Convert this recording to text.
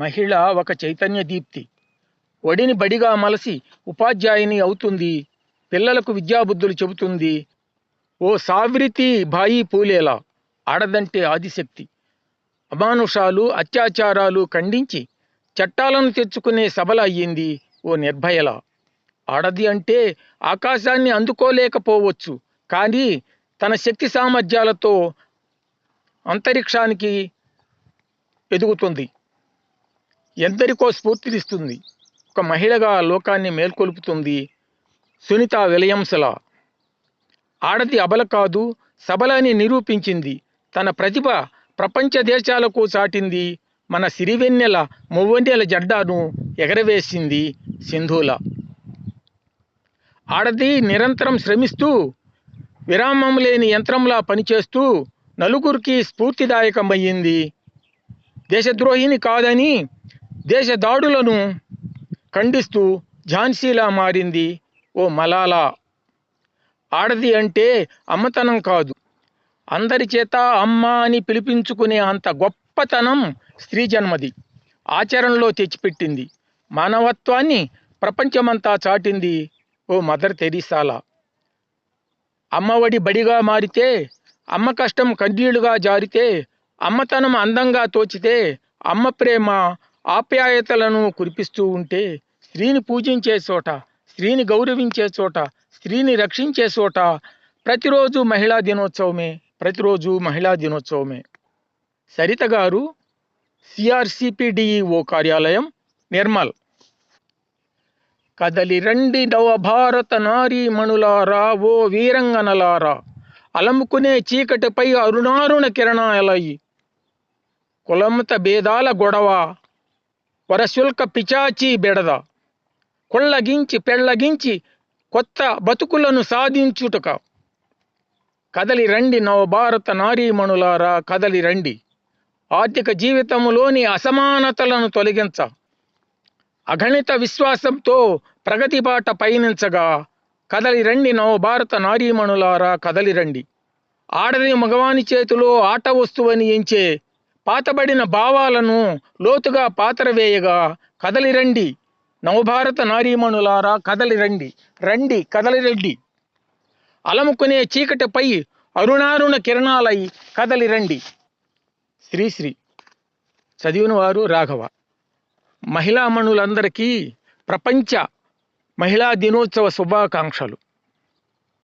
మహిళ ఒక చైతన్య దీప్తి. ఒడిని బడిగా మలసి ఉపాధ్యాయుని అవుతుంది. పిల్లలకు విద్యాబుద్ధులు చెబుతుంది. ఓ సావిత్రి బాయి పూలేలా ఆడదంటే ఆదిశక్తి. అమానుషాలు అత్యాచారాలు ఖండించి చట్టాలను తెచ్చుకునే సభల అయ్యింది ఓ నిర్భయల. ఆడది అంటే ఆకాశాన్ని అందుకోలేకపోవచ్చు. కానీ తన శక్తి సామర్థ్యాలతో అంతరిక్షానికి ఎదుగుతుంది. ఎందరికో స్ఫూర్తినిస్తుంది. ఒక మహిళగా లోకాన్ని మేల్కొల్పుతుంది సునీత విలియమ్స్లా. ఆడది అబల కాదు సబలని నిరూపించింది. తన ప్రతిభ ప్రపంచ దేశాలకు చాటింది. మన సిరివెన్నెల మువ్వెన్నెల జెండాను ఎగరవేసింది సింధూల. ఆడది నిరంతరం శ్రమిస్తూ విరామం లేని యంత్రంలా పనిచేస్తూ నలుగురికి స్ఫూర్తిదాయకమయ్యింది. దేశద్రోహిని కాదని దేశ దాడులను ఖండిస్తూ ఝాన్సీలా మారింది ఓ మలాలా. ఆడది అంటే అమ్మతనం కాదు. అందరి చేత అమ్మ అని పిలిపించుకునే అంత గొప్పతనం స్త్రీ జన్మది. ఆచరణలో తెచ్చిపెట్టింది. మానవత్వాన్ని ప్రపంచమంతా చాటింది ఓ మదర్ తెరీసాలా. అమ్మఒడి బడిగా మారితే అమ్మ కష్టం కన్నీళ్ళుగా జారితే అమ్మతనం అందంగా తోచితే అమ్మ ప్రేమ ఆప్యాయతలను కురిపిస్తూ ఉంటే స్త్రీని పూజించే చోట స్త్రీని గౌరవించే చోట స్త్రీని రక్షించే చోట ప్రతిరోజు మహిళా దినోత్సవమే ప్రతిరోజు మహిళా దినోత్సవమే. సరిత గారు సిఆర్సిపిడిఈఓ కార్యాలయం నిర్మల్. కదలి రండి నవభారత నారీమణులారా ఓ వీరంగనలారా. అలముకునే చీకటిపై అరుణారుణ కిరణాలయి. కులమత భేదాల గొడవ వరశుల్క పిచాచి బెడద. కొళ్ళగించి పెళ్ళగించి కొత్త బతుకులను సాధించుటక. కదలి రండి నవభారత నారీమణులారా కదలి రండి. ఆర్థిక జీవితంలోని అసమానతలను తొలగించ. అగణిత విశ్వాసంతో ప్రగతి బాట పయనించగా. కదలి రండి నవభారత నారీమణులారా కదలి రండి. ఆడది మగవాని చేతిలో ఆట వస్తువని ఎంచే పాతబడిన భావాలను లోతుగా పాతరవేయగా కదలిరండి. నవభారత నారీమణులారా కదలిరండి. రండి కదలిరండి. అలముకునే చీకటిపై అరుణారుణ కిరణాలై కదలిరండి. శ్రీశ్రీ చదివిన వారు రాఘవ. మహిళామణులందరికీ ప్రపంచ మహిళా దినోత్సవ శుభాకాంక్షలు.